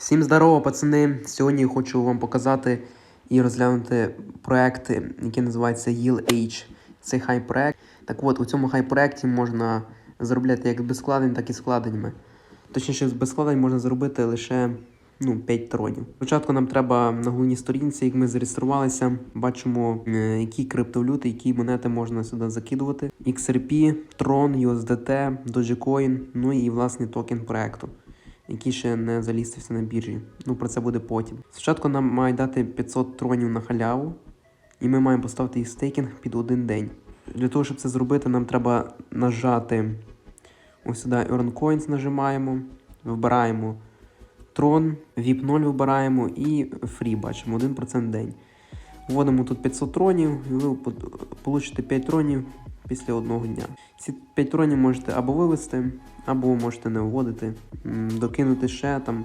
Всім здорово, пацани! Сьогодні хочу вам показати і розглянути проект, який називається Yield Age. Це хай-проект. Так от, у цьому хай-проекті можна заробляти як без складень, так і складеннями. Точніше, без складень можна заробити лише ну, 5 тронів. Спочатку нам треба на головній сторінці, як ми зареєструвалися, бачимо, е, які криптовалюти, які монети можна сюди закидувати. XRP, Tron, USDT, Dogecoin, ну і власний токен проекту який ще не залістився на біржі. Ну про це буде потім. Спочатку нам мають дати 500 тронів на халяву, і ми маємо поставити їх стейкінг під один день. Для того, щоб це зробити, нам треба нажати ось сюди Earn Coins нажимаємо, вибираємо трон, VIP 0 вибираємо і Free бачимо 1% в день. Вводимо тут 500 тронів, і ви получите 5 тронів після одного дня. Ці 5 тронів можете або вивести, або можете не вводити, докинути ще там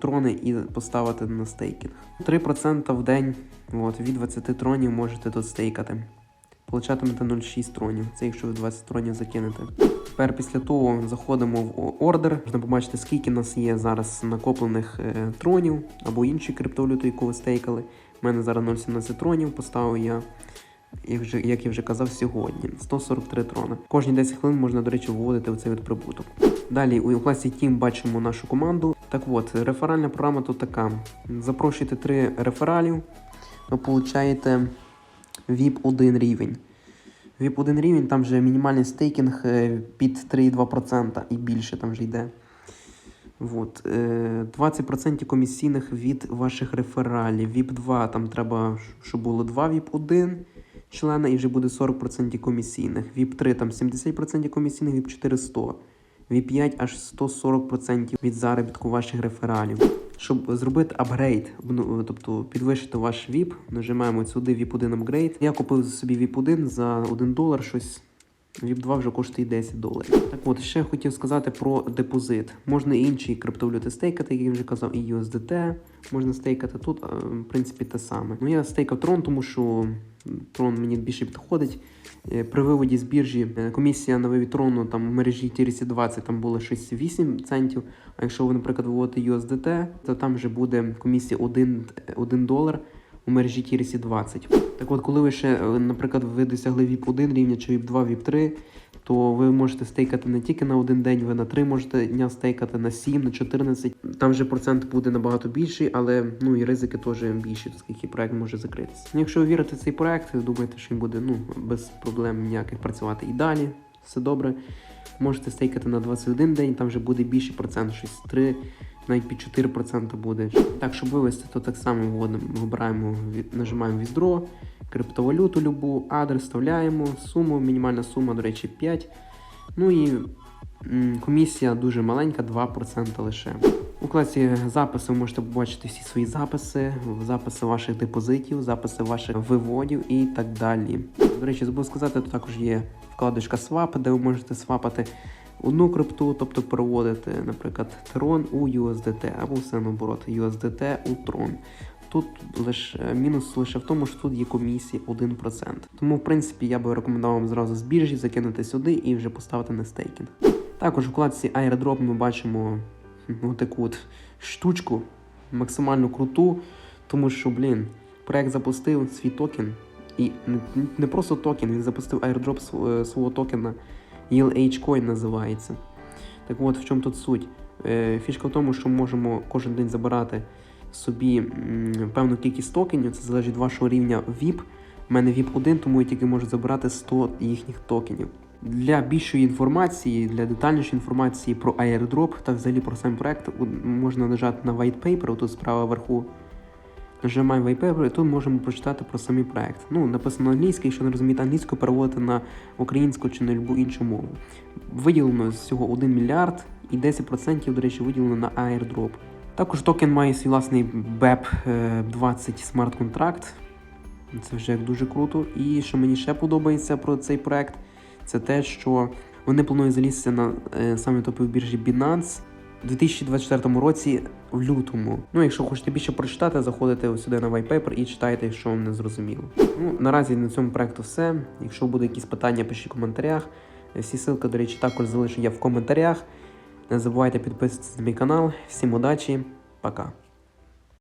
трони і поставити на стейкінг. 3% в день от, від 20 тронів можете тут стейкати. Получатимете 0,6 тронів. Це якщо ви 20 тронів закинете. Тепер після того заходимо в ордер. Можна побачити, скільки нас є зараз накоплених е, тронів або інші криптовалюти, яку ви стейкали. У мене зараз 0,17 тронів, поставив я як, вже, як я вже казав сьогодні, 143 трона. Кожні 10 хвилин можна, до речі, вводити в цей від прибуток. Далі у класі Team бачимо нашу команду. Так от, реферальна програма тут така. Запрошуєте 3 рефералів, ви получаєте VIP 1 рівень. VIP 1 рівень, там вже мінімальний стейкінг е, під 3,2% і більше там вже йде. Вот. е, 20% комісійних від ваших рефералів. VIP 2 там треба, щоб було 2 VIP 1 члена і вже буде 40% комісійних. віп 3 там 70% комісійних, віп 4 100. VIP 5 аж 140% від заробітку ваших рефералів. Щоб зробити апгрейд, ну, тобто підвищити ваш VIP, нажимаємо сюди VIP 1 апгрейд. Я купив собі VIP 1 за 1 долар щось. VIP 2 вже коштує 10 доларів. Так от, ще хотів сказати про депозит. Можна інші криптовалюти стейкати, як я вже казав, і USDT можна стейкати. Тут, в принципі, те саме. Ну, я стейкав трон, тому що трон мені більше підходить. Е, При виводі з біржі е, комісія на вивід трону там в мережі TRC20 там було щось 8 центів. А якщо ви, наприклад, виводите USDT, то там вже буде комісія 1, 1 долар у мережі TRC 20. Так от, коли ви ще, е, наприклад, ви досягли VIP 1 рівня чи VIP 2, VIP 3, то ви можете стейкати не тільки на один день, ви на 3 можете дня стейкати, на 7, на 14. Там вже процент буде набагато більший, але ну і ризики теж більші, оскільки проект може закритися. Ну, якщо ви вірите в цей проект, ви думаєте, що він буде ну, без проблем ніяких працювати і далі, все добре. Можете стейкати на 21 день, там вже буде більший процент, щось 3, навіть під 4% буде. Так, щоб вивести, то так само вводимо, вибираємо, нажимаємо Withdraw, криптовалюту любу, адрес вставляємо, суму, мінімальна сума, до речі, 5. Ну і комісія дуже маленька, 2% лише. У класі записи ви можете побачити всі свої записи, записи ваших депозитів, записи ваших виводів і так далі. До речі, забув сказати, тут також є вкладочка Swap, де ви можете свапати одну крипту, тобто переводити, наприклад, Tron у USDT, або все наоборот, USDT у Tron. Тут лише мінус лише в тому, що тут є комісія 1%. Тому, в принципі, я би рекомендував вам зразу з біржі закинути сюди і вже поставити на стейкінг. Також у вкладці Airdrop ми бачимо ну, таку от штучку, максимально круту, тому що, блін, проект запустив свій токен. І не, просто токен, він запустив airdrop е, свого токена Yield H Coin називається. Так от, в чому тут суть? Е, Фішка в тому, що можемо кожен день забирати собі певну кількість токенів, це залежить від вашого рівня VIP. У мене VIP 1, тому я тільки можу забирати 100 їхніх токенів. Для більшої інформації, для детальнішої інформації про airdrop та взагалі про сам проект можна нажати на white paper, тут справа вверху. Нажимаємо paper і тут можемо прочитати про самий проект. Ну, написано англійською, якщо не розумієте англійську, переводити на українську чи на будь іншу мову. Виділено всього 1 мільярд і 10%, до речі, виділено на airdrop. Також токен має свій власний BEP20 смарт контракт. Це вже дуже круто. І що мені ще подобається про цей проект, це те, що вони планують залізти на е, самі топові біржі Binance у 2024 році в лютому. Ну, якщо хочете більше прочитати, заходите сюди на whitepaper і читайте, що вам не зрозуміло. Ну, наразі на цьому проекту все. Якщо будуть якісь питання, пишіть в коментарях. Всі ссылки, до речі, також залишу я в коментарях. Не забувайте підписуватися на мій канал. Всім удачі! Пока.